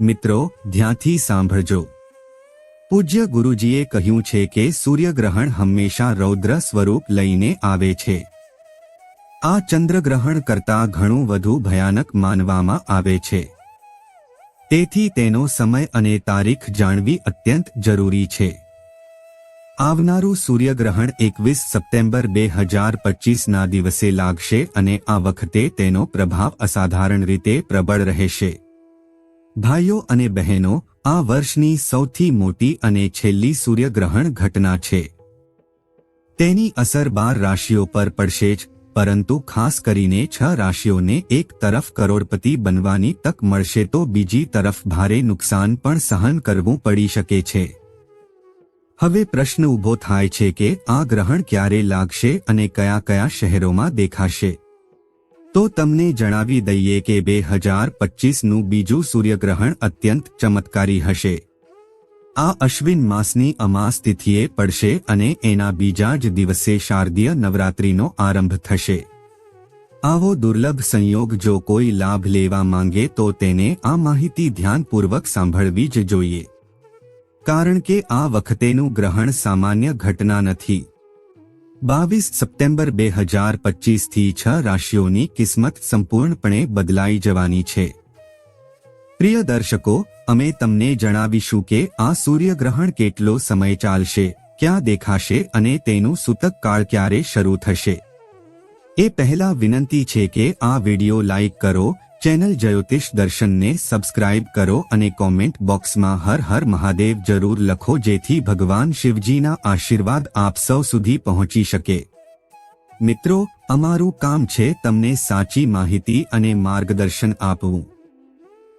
મિત્રો, ધ્યાનથી સાંભળજો. પૂજ્ય ગુરુજીએ કહ્યું છે કે સૂર્યગ્રહણ હંમેશા રૌદ્ર સ્વરૂપ લઈને આવે છે. આ ચંદ્રગ્રહણ કરતાં ઘણું વધુ ભયાનક માનવામાં આવે છે. તેથી તેનો સમય અને તારીખ જાણવી અત્યંત જરૂરી છે. આવનારું સૂર્યગ્રહણ એકવીસ સપ્ટેમ્બર બે હજાર પચીસના દિવસે લાગશે અને આ વખતે તેનો પ્રભાવ અસાધારણ રીતે પ્રબળ રહેશે. ભાઈઓ અને બહેનો, આ વર્ષની સૌથી મોટી અને છેલ્લી સૂર્યગ્રહણ ઘટના છે. તેની અસર બાર રાશિઓ પર પડશે જ, પરંતુ ખાસ કરીને છ રાશિઓને એક તરફ કરોડપતિ બનવાની તક મળશે તો બીજી તરફ ભારે નુકસાન પણ સહન કરવું પડી શકે છે. હવે પ્રશ્ન ઊભો થાય છે કે આ ગ્રહણ ક્યારે લાગશે અને કયા કયા શહેરોમાં દેખાશે? તો તમને જણાવી દઈએ કે બે હજાર પચીસનું બીજું સૂર્યગ્રહણ અત્યંત ચમત્કારી હશે. આ અશ્વિન માસની અમાસ તિથિએ પડશે અને એના બીજા જ દિવસે શારદીય નવરાત્રિનો આરંભ થશે. આવો દુર્લભ સંયોગ જો કોઈ લાભ લેવા માંગે તો તેને આ માહિતી ધ્યાનપૂર્વક સાંભળવી જ જોઈએ. કારણ કે આ વખતેનું ગ્રહણ સામાન્ય ઘટના નથી. બાવીસ સપ્ટેમ્બર બે હજાર પચીસથી છ રાશિઓની કિસ્મત સંપૂર્ણપણે બદલાઈ જવાની છે. પ્રિય દર્શકો, અમે તમને જણાવીશું કે આ સૂર્યગ્રહણ કેટલો સમય ચાલશે, ક્યાં દેખાશે અને તેનું સૂતક કાળ ક્યારે શરૂ થશે. એ પહેલા વિનંતી છે કે આ વિડિયો લાઇક કરો ચેનલ જ્યોતિષ દર્શનને સબસ્ક્રાઇબ કરો અને કોમેન્ટ બોક્સમાં હર હર મહાદેવ જરૂર લખો જેથી ભગવાન શિવજીના આશીર્વાદ આપ સૌ સુધી પહોંચી શકે. મિત્રો, અમારું કામ છે તમને સાચી માહિતી અને માર્ગદર્શન આપવું.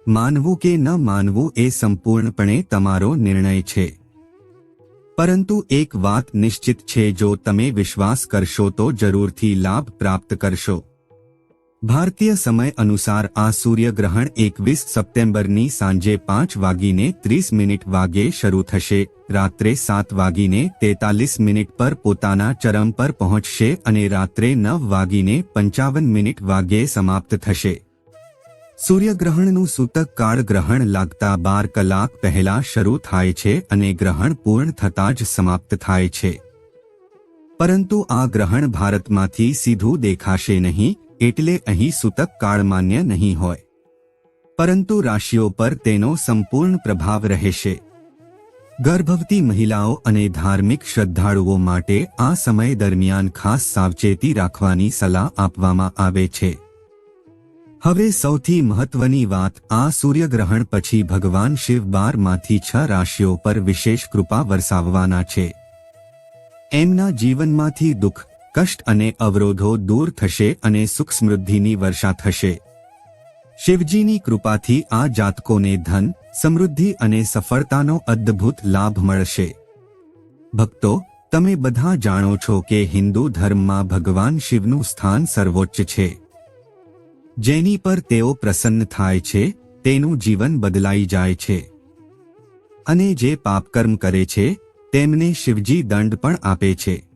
માનવું કે ન માનવું એ સંપૂર્ણપણે તમારો નિર્ણય છે. પરંતુ એક વાત નિશ્ચિત છે, જો તમે વિશ્વાસ કરશો તો જરૂરથી લાભ પ્રાપ્ત કરશો. ભારતીય સમય અનુસાર આ સૂર્યગ્રહણ એકવીસ સપ્ટેમ્બરની સાંજે પાંચ વાગીને ત્રીસ મિનિટ વાગે શરૂ થશે. રાત્રે સાત વાગીને તેતાલીસ મિનિટ પર પોતાના ચરમ પર પહોંચશે અને રાત્રે નવ વાગીને પંચાવન મિનિટ વાગે સમાપ્ત થશે. સૂર્યગ્રહણનું સૂતક કાળ ગ્રહણ લાગતા બાર કલાક પહેલા શરૂ થાય છે અને ગ્રહણ પૂર્ણ થતાં જ સમાપ્ત થાય છે. પરંતુ આ ગ્રહણ ભારતમાંથી સીધું દેખાશે નહીં. એટલે અહીં સૂતક કાળ માન્ય નહીં હોય. પરંતુ રાશિઓ પર તેનો સંપૂર્ણ પ્રભાવ રહેશે. ગર્ભવતી મહિલાઓ અને ધાર્મિક શ્રદ્ધાળુઓ માટે આ સમય દરમિયાન ખાસ સાવચેતી રાખવાની સલાહ આપવામાં આવે છે. હવે સૌથી મહત્વની વાત આ સૂર્યગ્રહણ પછી ભગવાન શિવ બારમાંથી છ રાશિઓ પર વિશેષ કૃપા વરસાવવાના છે. એમના જીવનમાંથી દુઃખ કષ્ટ અને અવરોધો દૂર થશે અને સુખ સમૃદ્ધિની વર્ષા થશે. શિવજીની કૃપાથી આ જાતકોને ધન, સમૃદ્ધિ અને સફળતાનો અદ્ભુત લાભ મળશે. ભક્તો, તમે બધા જાણો છો કે હિન્દુ ધર્મમાં ભગવાન શિવનું સ્થાન સર્વોચ્ચ છે. જેની પર તેઓ પ્રસન્ન થાય છે, તેનું જીવન બદલાઈ જાય છે. અને જે પાપકર્મ કરે છે, તેમને શિવજી દંડ પણ આપે છે.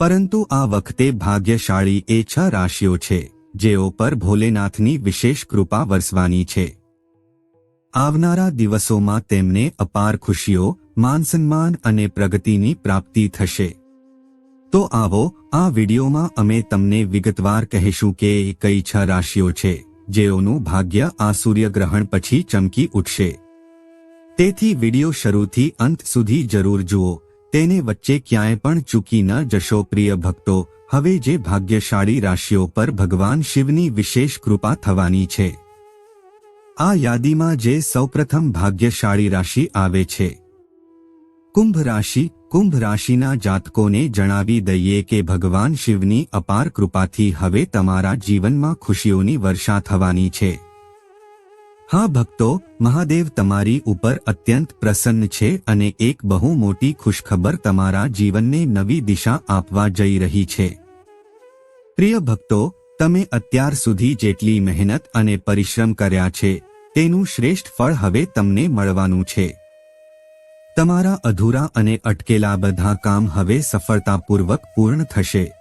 પરંતુ આ વખતે ભાગ્યશાળી એ છ રાશિઓ છે, જેઓ પર ભોલેનાથની વિશેષ કૃપા વરસવાની છે. આવનારા દિવસોમાં તેમને અપાર ખુશીઓ માનસન્માન અને પ્રગતિની પ્રાપ્તિ થશે. તો આવો, આ વિડીયોમાં અમે તમને વિગતવાર કહીશું કે કઈ છ રાશિઓ છે, જેઓનું ભાગ્ય આ સૂર્યગ્રહણ પછી ચમકી ઉઠશે. તેથી વીડિયો શરૂથી અંત સુધી જરૂર જુઓ. તેને વચ્ચે ક્યાંય પણ ચૂકી ન જશો પ્રિય ભક્તો. હવે જે ભાગ્યશાળી રાશિઓ પર ભગવાન શિવની વિશેષ કૃપા થવાની છે. આ યાદીમાં જે સૌપ્રથમ ભાગ્યશાળી રાશિ આવે છે. કુંભ રાશિ, કુંભ રાશિના જાતકોને જણાવી દઈએ કે ભગવાન શિવની અપાર કૃપાથી હવે તમારા જીવનમાં ખુશીઓની વર્ષા થવાની છે. હા, ભક્તો, મહાદેવ તમારી ઉપર અત્યંત પ્રસન્ન છે અને એક બહુ મોટી ખુશખબર તમારા જીવનને નવી દિશા આપવા જઈ રહી છે. પ્રિય ભક્તો, તમે અત્યાર સુધી જેટલી મહેનત અને પરિશ્રમ કર્યા છે, તેનું શ્રેષ્ઠ ફળ હવે તમને મળવાનું છે. તમારા અધૂરા અને અટકેલા બધા કામ હવે સફળતાપૂર્વક પૂર્ણ થશે.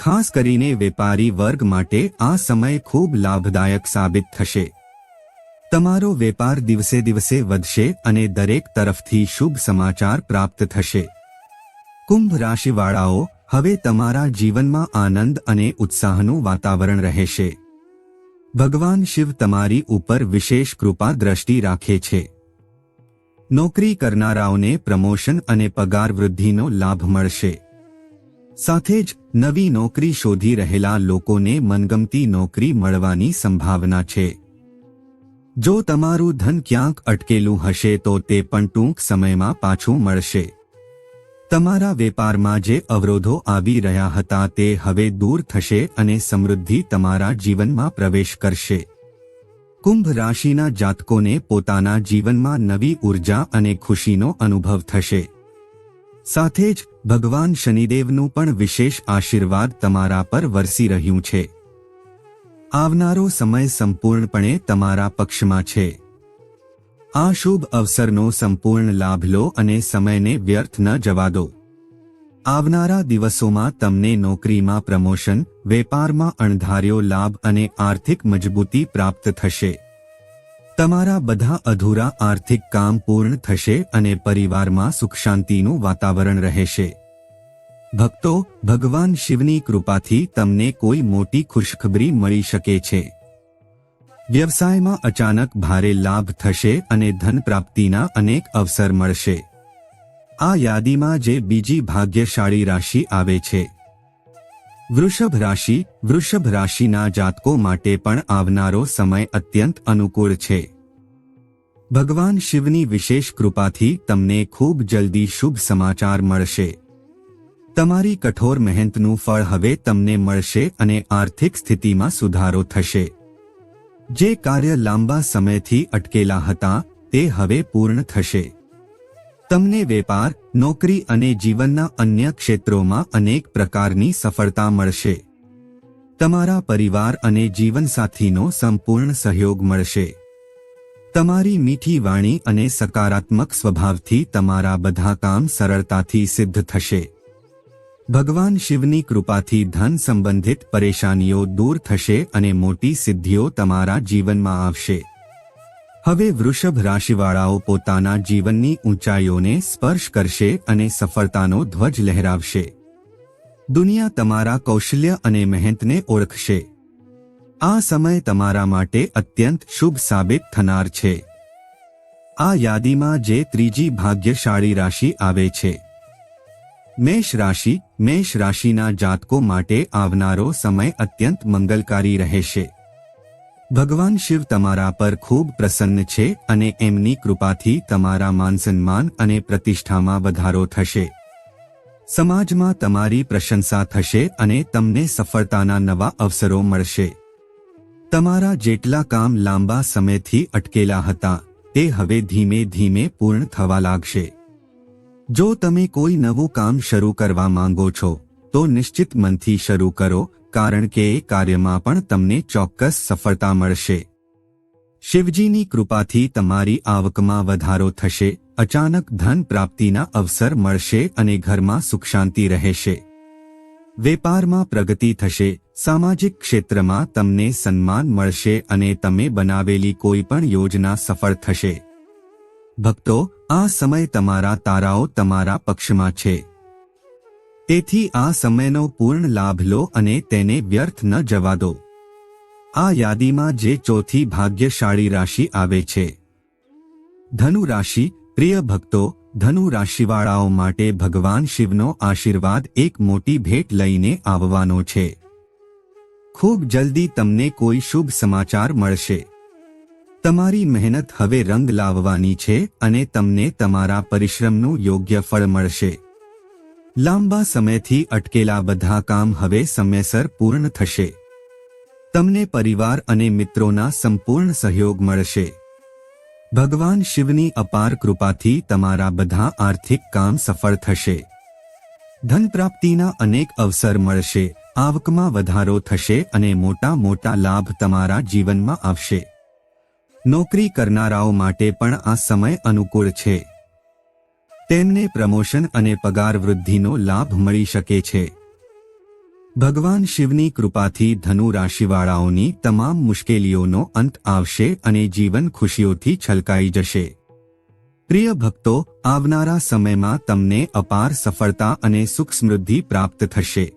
ખાસ કરીને વેપારી વર્ગ માટે આ સમય ખૂબ લાભદાયક સાબિત થશે. તમારો વેપાર દિવસે દિવસે વધશે અને દરેક તરફથી શુભ સમાચાર પ્રાપ્ત થશે. કુંભ રાશિવાળાઓ, હવે તમારા જીવનમાં આનંદ અને ઉત્સાહનું વાતાવરણ રહેશે. ભગવાન શિવ તમારી ઉપર વિશેષ કૃપા દ્રષ્ટિ રાખે છે. નોકરી કરનારાઓને પ્રમોશન અને પગાર વૃદ્ધિનો લાભ મળશે. સાથે જ નવી નોકરી શોધી રહેલા લોકોને મનગમતી નોકરી મળવાની સંભાવના છે. જો તમારું ધન ક્યાંક અટકેલું હશે તો તે પણ ટૂંક સમયમાં પાછું મળશે. તમારા વેપારમાં જે અવરોધો આવી રહ્યા હતા તે હવે દૂર થશે અને સમૃદ્ધિ તમારા જીવનમાં પ્રવેશ કરશે. કુંભ રાશિના જાતકોને પોતાના જીવનમાં નવી ઊર્જા અને ખુશીનો અનુભવ થશે. સાથે જ ભગવાન શનિદેવનું પણ વિશેષ આશીર્વાદ તમારા પર વરસી રહ્યું છે. આવનારો સમય સંપૂર્ણપણે તમારા પક્ષમાં છે. આ શુભ અવસરનો સંપૂર્ણ લાભ લો અને સમયને વ્યર્થ ન જવા દો. આવનારા દિવસોમાં તમને નોકરીમાં પ્રમોશન, વેપારમાં અણધાર્યો લાભ અને આર્થિક મજબૂતી પ્રાપ્ત થશે. તમારા બધા અધૂરા આર્થિક કામ પૂર્ણ થશે અને પરિવારમાં સુખ શાંતિનું વાતાવરણ રહેશે. ભક્તો, ભગવાન શિવની કૃપાથી તમને કોઈ મોટી ખુશખબરી મળી શકે છે. વ્યવસાયમાં અચાનક ભારે લાભ થશે અને ધન પ્રાપ્તિના અનેક અવસર મળશે. આ યાદીમાં જે બીજી ભાગ્યશાળી રાશિ આવે છે. વૃષભ રાશિ, વૃષભ રાશિના જાતકો માટે પણ આવનારો સમય અત્યંત અનુકૂળ છે. ભગવાન શિવની વિશેષ કૃપાથી તમને ખૂબ જલ્દી શુભ સમાચાર મળશે. તમારી કઠોર મહેનતનું ફળ હવે તમને મળશે અને આર્થિક સ્થિતિમાં સુધારો થશે. જે કાર્ય લાંબા સમયથી અટકેલા હતા, તે હવે પૂર્ણ થશે. તમને વેપાર, નોકરી અને જીવનના અન્ય ક્ષેત્રોમાં અનેક પ્રકારની સફળતા મળશે. તમારા પરિવાર અને જીવનસાથીનો સંપૂર્ણ સહયોગ મળશે. તમારી મીઠી વાણી અને સકારાત્મક સ્વભાવથી તમારા બધા કામ સરળતાથી સિદ્ધ થશે. ભગવાન શિવની કૃપાથી ધન સંબંધિત પરેશાનીઓ દૂર થશે અને મોટી સિદ્ધિઓ તમારા જીવનમાં આવશે. હવે વૃષભ રાશિવાળાઓ પોતાના જીવનની ઊંચાઈઓને સ્પર્શ કરશે અને સફળતાનો ધ્વજ લહેરાવશે. દુનિયા તમારા કૌશલ્ય અને મહેનતને ઓળખશે. આ સમય તમારા માટે અત્યંત શુભ સાબિત થનાર છે. આ યાદીમાં જે ત્રીજી ભાગ્યશાળી રાશિ આવે છે. મેષ રાશિ, મેષ રાશિના જાતકો માટે આવનારો સમય અત્યંત મંગલકારી રહેશે. ભગવાન શિવ તમારા પર ખૂબ પ્રસન્ન છે અને એમની કૃપાથી તમારા માનસન્માન અને પ્રતિષ્ઠામાં વધારો થશે. સમાજમાં તમારી પ્રશંસા થશે અને તમને સફળતાના નવા અવસરો મળશે. તમારા જેટલા કામ લાંબા સમયથી અટકેલા હતા, તે હવે ધીમે ધીમે પૂર્ણ થવા લાગશે. જો તમે કોઈ નવું કામ શરૂ કરવા માંગો છો, તો નિશ્ચિત મનથી શરૂ કરો, કારણ કે એ કાર્યમાં પણ તમને ચોક્કસ સફળતા મળશે. શિવજીની કૃપાથી તમારી આવકમાં વધારો થશે, અચાનક ધન પ્રાપ્તિના અવસર મળશે અને ઘરમાં સુખ શાંતિ રહેશે. વેપારમાં પ્રગતિ થશે, સામાજિક ક્ષેત્રમાં તમને સન્માન મળશે અને તમે બનાવેલી કોઈ પણ યોજના સફળ થશે. ભક્તો, આ સમય તમારા તારાઓ તમારા પક્ષમાં છે. તેથી આ સમયનો પૂર્ણ લાભ લો અને તેને વ્યર્થ ન જવા દો. આ યાદીમાં જે ચોથી ભાગ્યશાળી રાશિ આવે છે. ધનુ રાશિ, પ્રિય ભક્તો, ધનુ રાશિવાળાઓ માટે ભગવાન શિવનો આશીર્વાદ એક મોટી ભેટ લઈને આવવાનો છે. ખૂબ જલ્દી તમને કોઈ શુભ સમાચાર મળશે. તમારી મહેનત હવે રંગ લાવવાની છે અને તમને તમારા પરિશ્રમનું યોગ્ય ફળ મળશે. લાંબા સમયથી અટકેલા બધા કામ હવે સમયસર પૂર્ણ થશે. તમને પરિવાર અને મિત્રોના સંપૂર્ણ સહયોગ મળશે. ભગવાન શિવની અપાર કૃપાથી તમારા બધા આર્થિક કામ સફળ થશે. ધન પ્રાપ્તિના અનેક અવસર મળશે, આવકમાં વધારો થશે અને મોટા મોટા લાભ તમારા જીવનમાં આવશે. નોકરી કરનારાઓ માટે પણ આ સમય અનુકૂળ છે. તેમને પ્રમોશન અને પગાર વૃદ્ધિનો લાભ મળી શકે છે. ભગવાન શિવની કૃપાથી ધનુ રાશિવાળાઓની તમામ મુશ્કેલીઓનો અંત આવશે અને જીવન ખુશીઓથી છલકાઈ જશે. પ્રિય ભક્તો, આવનારા સમયમાં તમને અપાર સફળતા અને સુખ સમૃદ્ધિ પ્રાપ્ત થશે.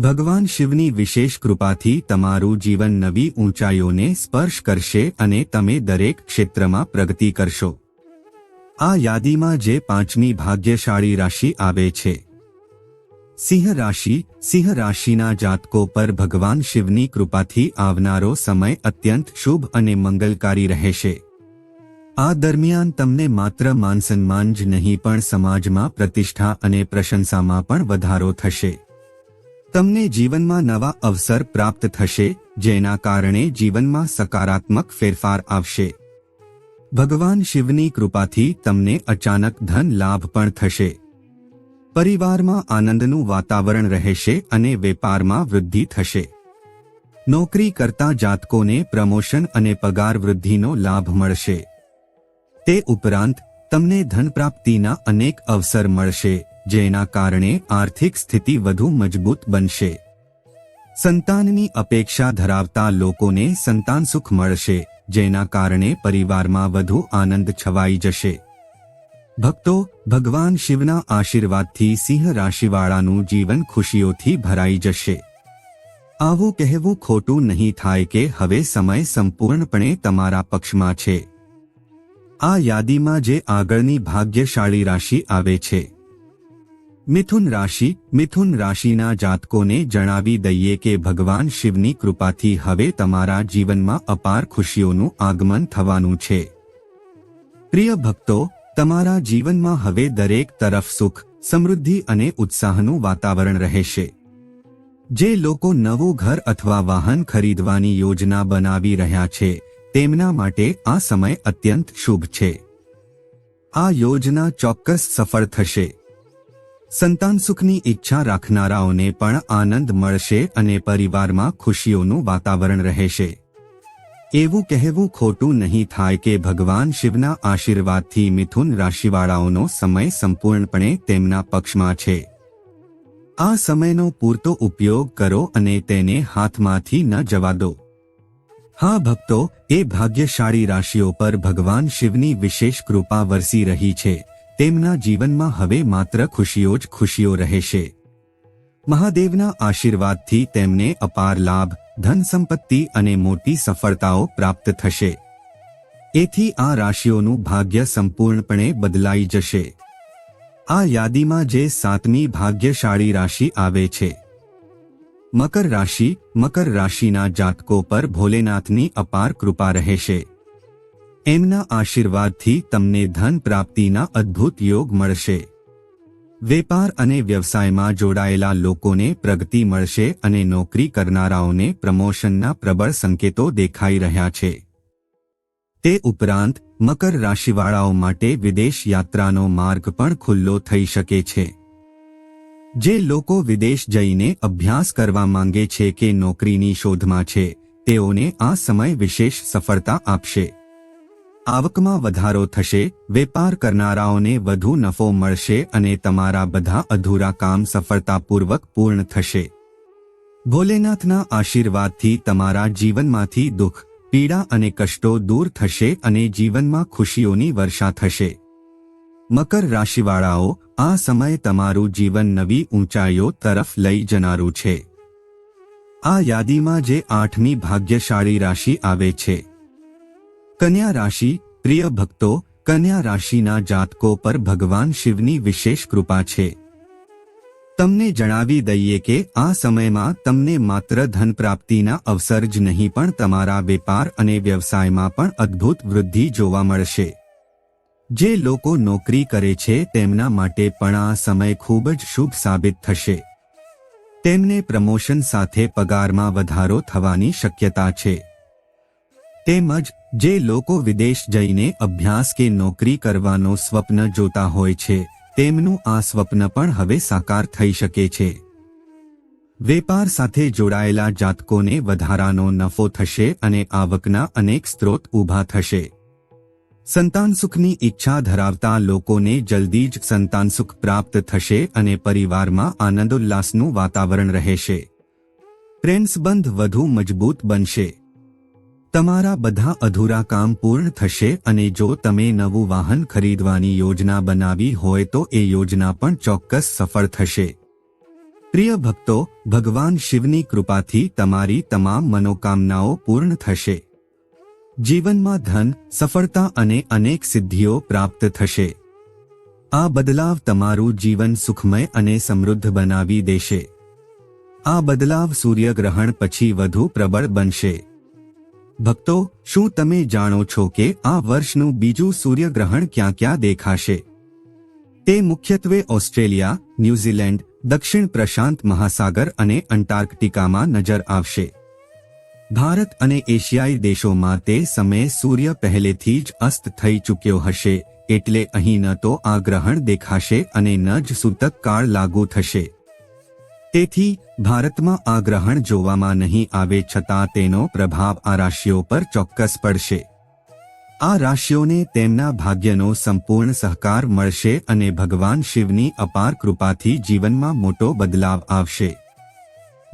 ભગવાન શિવની વિશેષ કૃપાથી તમારું જીવન નવી ઊંચાઈઓને સ્પર્શ કરશે અને તમે દરેક ક્ષેત્રમાં પ્રગતિ કરશો. આ યાદીમાં જે પાંચમી ભાગ્યશાળી રાશિ આવે છે. સિંહ રાશિ, સિંહ રાશિના જાતકો પર ભગવાન શિવની કૃપાથી આવનારો સમય અત્યંત શુભ અને મંગલકારી રહેશે. આ દરમિયાન તમને માત્ર માનસન્માન જ નહીં પણ સમાજમાં પ્રતિષ્ઠા અને પ્રશંસામાં પણ વધારો થશે. તમને જીવનમાં નવા અવસર પ્રાપ્ત થશે, જેના કારણે જીવનમાં સકારાત્મક ફેરફાર આવશે. ભગવાન શિવની કૃપાથી તમને અચાનક ધન લાભ પણ થશે. પરિવારમાં આનંદનું વાતાવરણ રહેશે અને વેપારમાં વૃદ્ધિ થશે. નોકરી કરતા જાતકોને પ્રમોશન અને પગાર વૃદ્ધિનો લાભ મળશે. તે ઉપરાંત, તમને ધન પ્રાપ્તિના અનેક અવસર મળશે. જેના કારણે આર્થિક સ્થિતિ વધુ મજબૂત બનશે. સંતાનની અપેક્ષા ધરાવતા લોકોને સંતાન સુખ મળશે, જેના કારણે પરિવારમાં વધુ આનંદ છવાઈ જશે. ભક્તો, ભગવાન શિવના આશીર્વાદથી સિંહ રાશિવાળાનું જીવન ખુશીઓથી ભરાઈ જશે. આવું કહેવું ખોટું નહીં થાય કે હવે સમય સંપૂર્ણપણે તમારા પક્ષમાં છે. આ યાદીમાં જે આગળની ભાગ્યશાળી રાશિ આવે છે. મિથુન રાશિ, મિથુન રાશિના જાતકોને જણાવી દઈએ કે ભગવાન શિવની કૃપાથી હવે તમારા જીવનમાં અપાર ખુશીઓનું આગમન થવાનું છે. પ્રિય ભક્તો, તમારા જીવનમાં હવે દરેક તરફ સુખ, સમૃદ્ધિ અને ઉત્સાહનું વાતાવરણ રહેશે. જે લોકો નવું ઘર અથવા વાહન ખરીદવાની યોજના બનાવી રહ્યા છે, તેમના માટે આ સમય અત્યંત શુભ છે. આ યોજના ચોક્કસ સફળ થશે. સંતાન સુખની ઈચ્છા રાખનારાઓને પણ આનંદ મળશે અને પરિવારમાં ખુશીઓનું વાતાવરણ રહેશે. એવું કહેવું ખોટું નહીં થાય કે ભગવાન શિવના આશીર્વાદથી મિથુન રાશિવાળાઓનો સમય સંપૂર્ણપણે તેમના પક્ષમાં છે. આ સમયનો પૂરતો ઉપયોગ કરો અને તેને હાથમાંથી ન જવા દો. હા ભક્તો, એ ભાગ્યશાળી રાશિઓ પર ભગવાન શિવની વિશેષ કૃપા વરસી રહી છે. તેમના જીવનમાં હવે માત્ર ખુશીઓ જ ખુશીઓ રહેશે. મહાદેવના આશીર્વાદથી તેમને અપાર લાભ, ધન સંપત્તિ અને મોટી સફળતાઓ પ્રાપ્ત થશે. એથી આ રાશિઓનું ભાગ્ય સંપૂર્ણપણે બદલાઈ જશે. આ યાદીમાં જે સાતમી ભાગ્યશાળી રાશિ આવે છે. મકર રાશિ, મકર રાશિના જાતકો પર ભોલેનાથની અપાર કૃપા રહેશે. એમના આશીર્વાદથી તમને ધન પ્રાપ્તિના અદ્ભુત યોગ મળશે. વેપાર અને વ્યવસાયમાં જોડાયેલા લોકોને પ્રગતિ મળશે અને નોકરી કરનારાઓને પ્રમોશનના પ્રબળ સંકેતો દેખાઈ રહ્યા છે. તે ઉપરાંત, મકર રાશિવાળાઓ માટે વિદેશ યાત્રાનો માર્ગ પણ ખુલ્લો થઈ શકે છે. જે લોકો વિદેશ જઈને અભ્યાસ કરવા માંગે છે કે નોકરીની શોધમાં છે, તેઓને આ સમય વિશેષ સફળતા આપશે. આવકમાં વધારો થશે, વેપાર કરનારાઓને વધુ નફો મળશે અને તમારા બધા અધૂરા કામ સફળતાપૂર્વક પૂર્ણ થશે. ભોલેનાથના આશીર્વાદથી તમારા જીવનમાંથી દુઃખ, પીડા અને કષ્ટો દૂર થશે અને જીવનમાં ખુશીઓની વર્ષા થશે. મકર રાશિવાળાઓ, આ સમય તમારું જીવન નવી ઊંચાઈઓ તરફ લઈ જનારું છે. આ યાદીમાં જે આઠમી ભાગ્યશાળી રાશિ આવે છે. કન્યા રાશિ, પ્રિય ભક્તો, કન્યા રાશિના જાતકો પર ભગવાન શિવની વિશેષ કૃપા છે. તમને જણાવી દઈએ કે આ સમયમાં તમને માત્ર ધન પ્રાપ્તિના અવસર જ નહીં પણ તમારા વેપાર અને વ્યવસાયમાં પણ અદ્ભુત વૃદ્ધિ જોવા મળશે. જે લોકો નોકરી કરે છે તેમના માટે પણ આ સમય ખૂબ જ શુભ સાબિત થશે. તેમને પ્રમોશન સાથે પગારમાં વધારો થવાની શક્યતા છે. તેમજ જે લોકો વિદેશ જઈને અભ્યાસ કે નોકરી કરવાનો સ્વપ્ન જોતા હોય છે, તેમનું આ સ્વપ્ન પણ હવે સાકાર થઈ શકે છે. વેપાર સાથે જોડાયેલા જાતકોને વધારાનો નફો થશે અને આવકના અનેક સ્ત્રોત ઊભા થશે. સંતાન સુખની ઈચ્છા ધરાવતા લોકોને જલ્દી જ સંતાન સુખ પ્રાપ્ત થશે અને પરિવારમાં આનંદોલ્લાસનું વાતાવરણ રહેશે. પ્રેમસબંધ વધુ મજબૂત બનશે. તમારા બધા અધૂરા કામ પૂર્ણ થશે અને જો તમે નવું વાહન ખરીદવાની યોજના બનાવી હોય તો એ યોજના પણ ચોક્કસ સફળ થશે. પ્રિય ભક્તો, ભગવાન શિવની કૃપાથી તમારી તમામ મનોકામનાઓ પૂર્ણ થશે. જીવનમાં ધન, સફળતા અને અનેક સિદ્ધિઓ પ્રાપ્ત થશે. આ બદલાવ તમારું જીવન સુખમય અને સમૃદ્ધ બનાવી દેશે. આ બદલાવ સૂર્યગ્રહણ પછી વધુ પ્રબળ બનશે. ભક્તો, શું તમે જાણો છો કે આ વર્ષનું બીજું સૂર્યગ્રહણ ક્યાં ક્યાં દેખાશે? તે મુખ્યત્વે ઓસ્ટ્રેલિયા, ન્યૂઝીલેન્ડ, દક્ષિણ પ્રશાંત મહાસાગર અને અંટાર્કટિકામાં નજર આવશે. ભારત અને એશિયાઈ દેશોમાં તે સમયે સૂર્ય પહેલેથી જ અસ્ત થઈ ચૂક્યો હશે, એટલે અહીં ન તો આ ગ્રહણ દેખાશે અને ન જ સૂતક કાળ લાગુ થશે. તેથી ભારતમાં આ ગ્રહણ જોવામાં નહીં આવે છતાં તેનો પ્રભાવ આ રાશિઓ પર ચોક્કસ પડશે. આ રાશિઓને તેમના ભાગ્યનો સંપૂર્ણ સહકાર મળશે અને ભગવાન શિવની અપાર કૃપાથી જીવનમાં મોટો બદલાવ આવશે.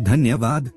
ધન્યવાદ.